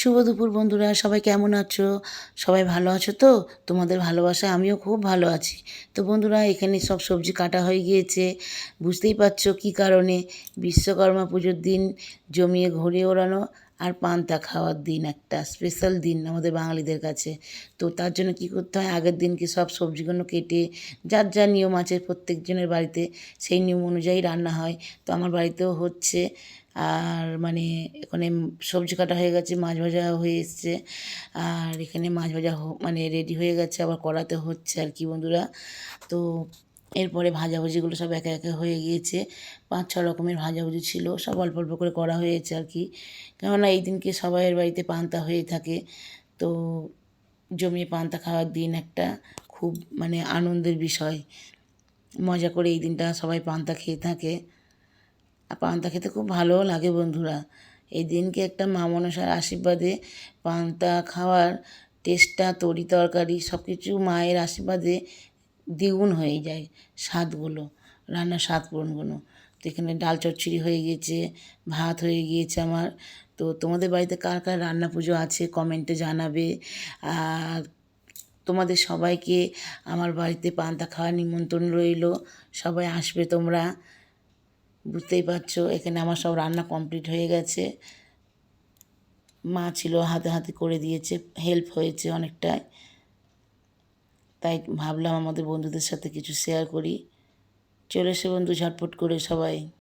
শুভ দুপুর বন্ধুরা, সবাই কেমন আছো? সবাই ভালো আছো তো? তোমাদের ভালোবাসায় আমিও খুব ভালো আছি। তো বন্ধুরা, এখানে সব সবজি কাটা হয়ে গিয়েছে। বুঝতেই পারছ কী কারণে? বিশ্বকর্মা পুজোর দিন জমিয়ে ঘুরে ওড়ানো আর পান্তা খাওয়ার দিন একটা স্পেশাল দিন আমাদের বাঙালিদের কাছে। তো তার জন্য কী করতে হয়, আগের দিনকে সব সবজিগুলো কেটে, যার যা নিয়ম আছে প্রত্যেকজনের বাড়িতে, সেই নিয়ম অনুযায়ী রান্না হয়। তো আমার বাড়িতেও হচ্ছে, আর মানে এখানে সবজি কাটা হয়ে গেছে, মাছ ভাজা হয়ে এসছে, আর এখানে মাছ ভাজা মানে রেডি হয়ে গেছে, আবার কড়াতে হচ্ছে আর কি বন্ধুরা। তো এরপরে ভাজাভুজিগুলো সব একে একে হয়ে গিয়েছে। পাঁচ ছ রকমের ভাজাভুজি ছিল, সব অল্প অল্প করে করা হয়েছে আর কি। কেননা এই দিনকে সবাইয়ের বাড়িতে পান্তা হয়ে থাকে, তো জমিয়ে পান্তা খাওয়ার দিন একটা খুব মানে আনন্দের বিষয়। মজা করে এই দিনটা সবাই পান্তা খেয়ে থাকে। আর পান্তা খেতে খুব ভালোও লাগে বন্ধুরা। এই দিনকে একটা মা মনসার আশীর্বাদে পান্তা খাওয়ার, টেস্টটা, তরি তরকারি সব কিছু মায়ের আশীর্বাদে দ্বিগুণ হয়ে যায় স্বাদগুলো, রান্নার স্বাদ পূরণগুলো তো এখানে ডাল চচ্চড়ি হয়ে গিয়েছে ভাত হয়ে গিয়েছে আমার। তো তোমাদের বাড়িতে কার কার রান্না পুজো আছে কমেন্টে জানাবে। আর তোমাদের সবাইকে আমার বাড়িতে পান্তা খাওয়ার নিমন্ত্রণ রইল। সবাই আসবে তোমরা। বুঝতেই পারছ, এখানে আমার সব রান্না কমপ্লিট হয়ে গেছে। মা ছিল হাতে হাতে করে দিয়েছে, হেল্প হয়েছে অনেকটাই। তাই ভাবলাম আমাদের বন্ধুদের সাথে কিছু শেয়ার করি। চলে এসে বন্ধু ঝটপট করে সবাই।